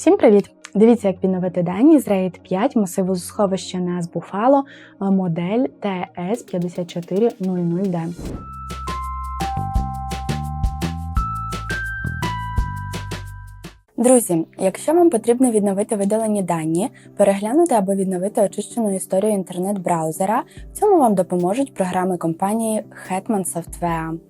Всім привіт! Дивіться, як відновити дані з RAID 5 масиву сховища NAS Buffalo модель TS5400D. Друзі, якщо вам потрібно відновити видалені дані, переглянути або відновити очищену історію інтернет-браузера, в цьому вам допоможуть програми компанії Hetman Software.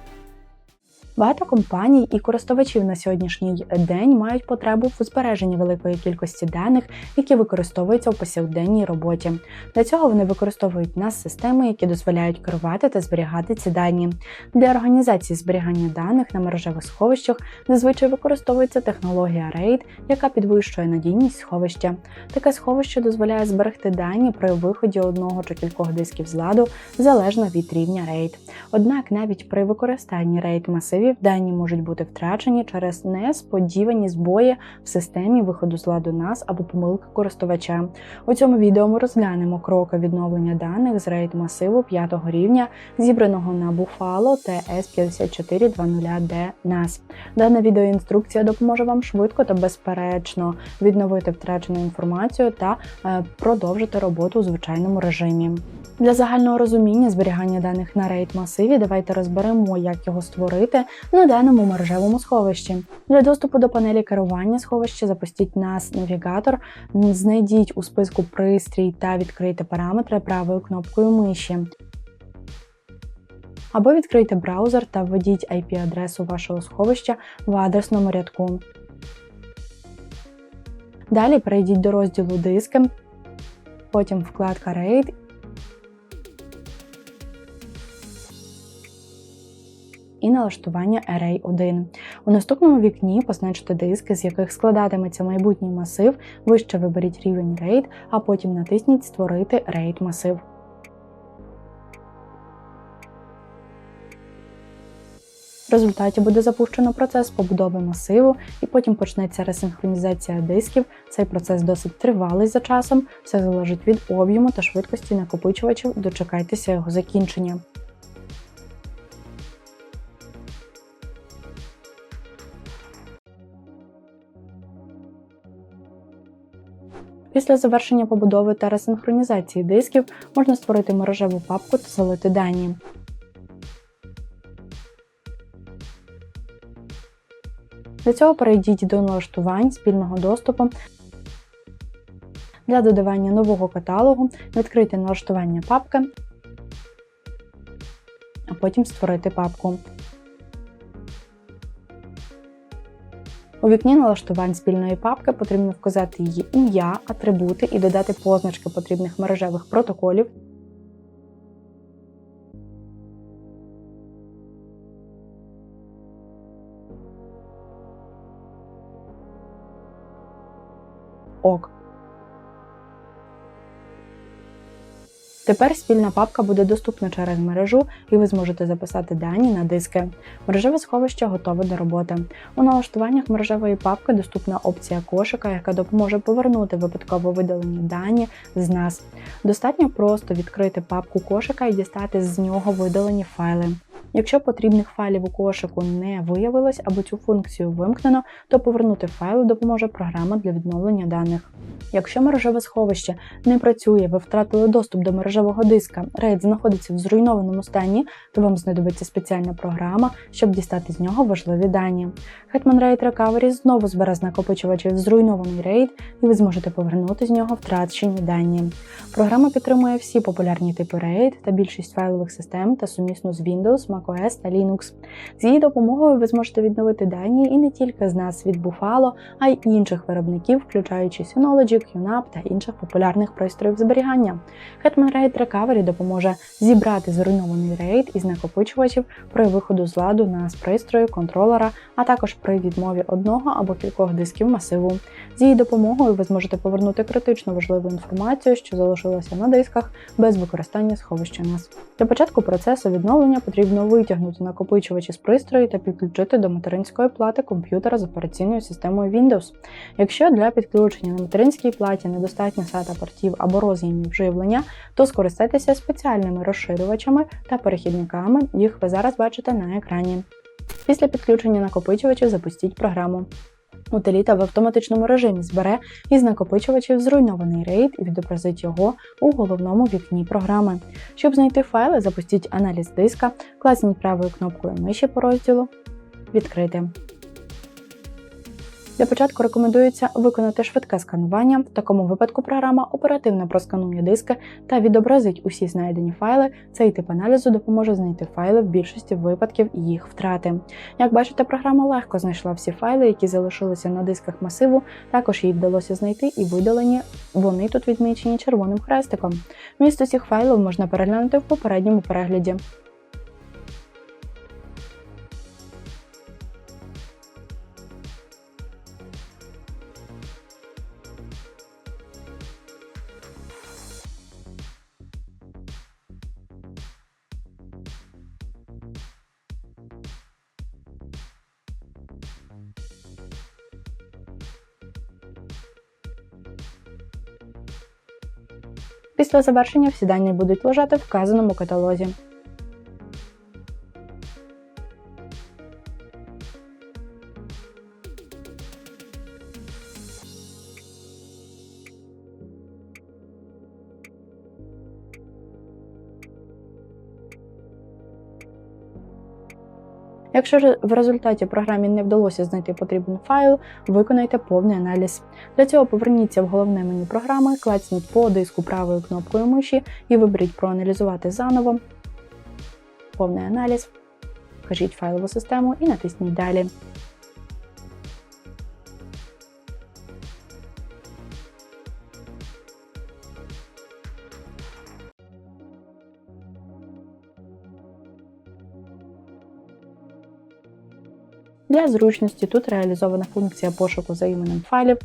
Багато компаній і користувачів на сьогоднішній день мають потребу в збереженні великої кількості даних, які використовуються у повсякденній роботі. Для цього вони використовують нас системи, які дозволяють керувати та зберігати ці дані. Для організації зберігання даних на мережевих сховищах зазвичай використовується технологія RAID, яка підвищує надійність сховища. Таке сховище дозволяє зберегти дані при виході одного чи кількох дисків з ладу залежно від рівня RAID. Однак навіть при використанні RAID масивів дані можуть бути втрачені через несподівані збої в системі виходу з ладу NAS або помилки користувача. У цьому відео ми розглянемо кроки відновлення даних з RAID масиву 5 рівня, зібраного на Buffalo TS5420D NAS. Дана відеоінструкція допоможе вам швидко та безперечно відновити втрачену інформацію та е, продовжити роботу у звичайному режимі. Для загального розуміння зберігання даних на RAID масиві давайте розберемо, як його створити на даному мережевому сховищі. Для доступу до панелі керування сховища запустіть нас навігатор, знайдіть у списку пристрій та відкрийте параметри правою кнопкою миші. Або відкрийте браузер та введіть IP-адресу вашого сховища в адресному рядку. Далі перейдіть до розділу диски, потім вкладка RAID і налаштування Array 1. У наступному вікні позначте диски, з яких складатиметься майбутній масив, вище виберіть рівень RAID, а потім натисніть Створити RAID масив. В результаті буде запущено процес побудови масиву, і потім почнеться ресинхронізація дисків. Цей процес досить тривалий за часом, все залежить від об'єму та швидкості накопичувачів. Дочекайтеся його закінчення. Після завершення побудови та ресинхронізації дисків можна створити мережеву папку та залити дані. Для цього перейдіть до налаштувань спільного доступу. Для додавання нового каталогу відкрийте налаштування папки, а потім створити папку. У вікні налаштувань спільної папки потрібно вказати її ім'я, атрибути і додати позначки потрібних мережевих протоколів. ОК. Тепер спільна папка буде доступна через мережу, і ви зможете записати дані на диски. Мережеве сховище готове до роботи. У налаштуваннях мережевої папки доступна опція кошика, яка допоможе повернути випадково видалені дані з нас. Достатньо просто відкрити папку кошика і дістати з нього видалені файли. Якщо потрібних файлів у кошику не виявилось або цю функцію вимкнено, то повернути файли допоможе програма для відновлення даних. Якщо мережеве сховище не працює, ви втратили доступ до мережевого диска, RAID знаходиться в зруйнованому стані, то вам знадобиться спеціальна програма, щоб дістати з нього важливі дані. Hetman RAID Recovery знову збере з накопичувачів зруйнований RAID, і ви зможете повернути з нього втрачені дані. Програма підтримує всі популярні типи RAID та більшість файлових систем та сумісно з Windows, macOS та Linux. З її допомогою ви зможете відновити дані і не тільки з нас від Buffalo, а й інших виробників, включаючи Synology, QNAP та інших популярних пристроїв зберігання. Hetman RAID Recovery допоможе зібрати зруйнований RAID із накопичувачів при виходу з ладу на з пристрою, контролера, а також при відмові одного або кількох дисків масиву. З її допомогою ви зможете повернути критично важливу інформацію, що залишилася на дисках без використання сховища NAS. Для початку процесу відновлення потрібно витягнути накопичувачі з пристрою та підключити до материнської плати комп'ютера з операційною системою Windows. Якщо для підключення на материнській платі недостатньо сета портів або роз'ємів живлення, то скористайтеся спеціальними розширювачами та перехідниками, їх ви зараз бачите на екрані. Після підключення накопичувачів запустіть програму. Утиліта в автоматичному режимі збере із накопичувачів зруйнований рейд і відобразить його у головному вікні програми. Щоб знайти файли, запустіть аналіз диска, класніть правою кнопкою миші по розділу Відкрити. Для початку рекомендується виконати швидке сканування. В такому випадку програма оперативно просканує диски та відобразить усі знайдені файли. Цей тип аналізу допоможе знайти файли в більшості випадків їх втрати. Як бачите, програма легко знайшла всі файли, які залишилися на дисках масиву. Також їй вдалося знайти і видалені. Вони тут відмічені червоним хрестиком. Місто цих файлів можна переглянути в попередньому перегляді. Після завершення всі дані будуть лежати в вказаному каталозі. Якщо ж в результаті програмі не вдалося знайти потрібний файл, виконайте повний аналіз. Для цього поверніться в головне меню програми, клацніть по диску правою кнопкою миші і виберіть проаналізувати заново. Повний аналіз. Вкажіть файлову систему і натисніть Далі. Для зручності тут реалізована функція пошуку за іменем файлів.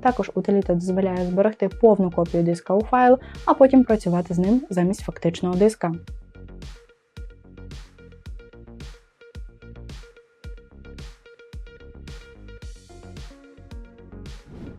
Також утиліта дозволяє зберегти повну копію диска у файл, а потім працювати з ним замість фактичного диска.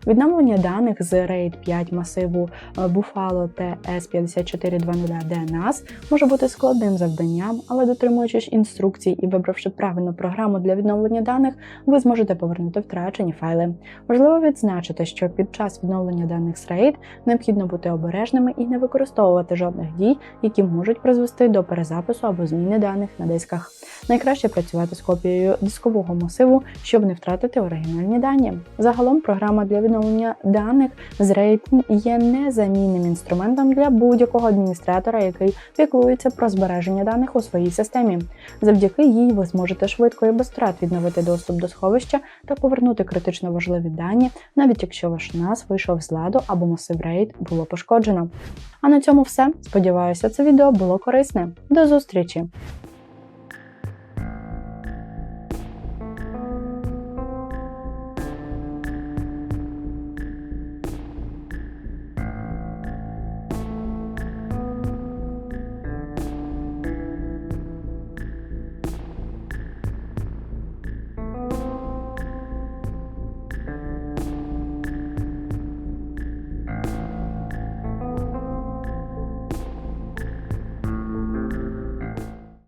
Відновлення даних з RAID 5 масиву е, Buffalo TS5420D NAS може бути складним завданням, але дотримуючись інструкцій і вибравши правильну програму для відновлення даних, ви зможете повернути втрачені файли. Важливо відзначити, що під час відновлення даних з RAID необхідно бути обережними і не використовувати жодних дій, які можуть призвести до перезапису або зміни даних на дисках. Найкраще працювати з копією дискового масиву, щоб не втратити оригінальні дані. Загалом програма для відновлення даних з RAID є незамінним інструментом для будь-якого адміністратора, який піклується про збереження даних у своїй системі. Завдяки їй ви зможете швидко і без втрат відновити доступ до сховища та повернути критично важливі дані, навіть якщо ваш NAS вийшов з ладу або масив RAID було пошкоджено. А на цьому все. Сподіваюся, це відео було корисне. До зустрічі!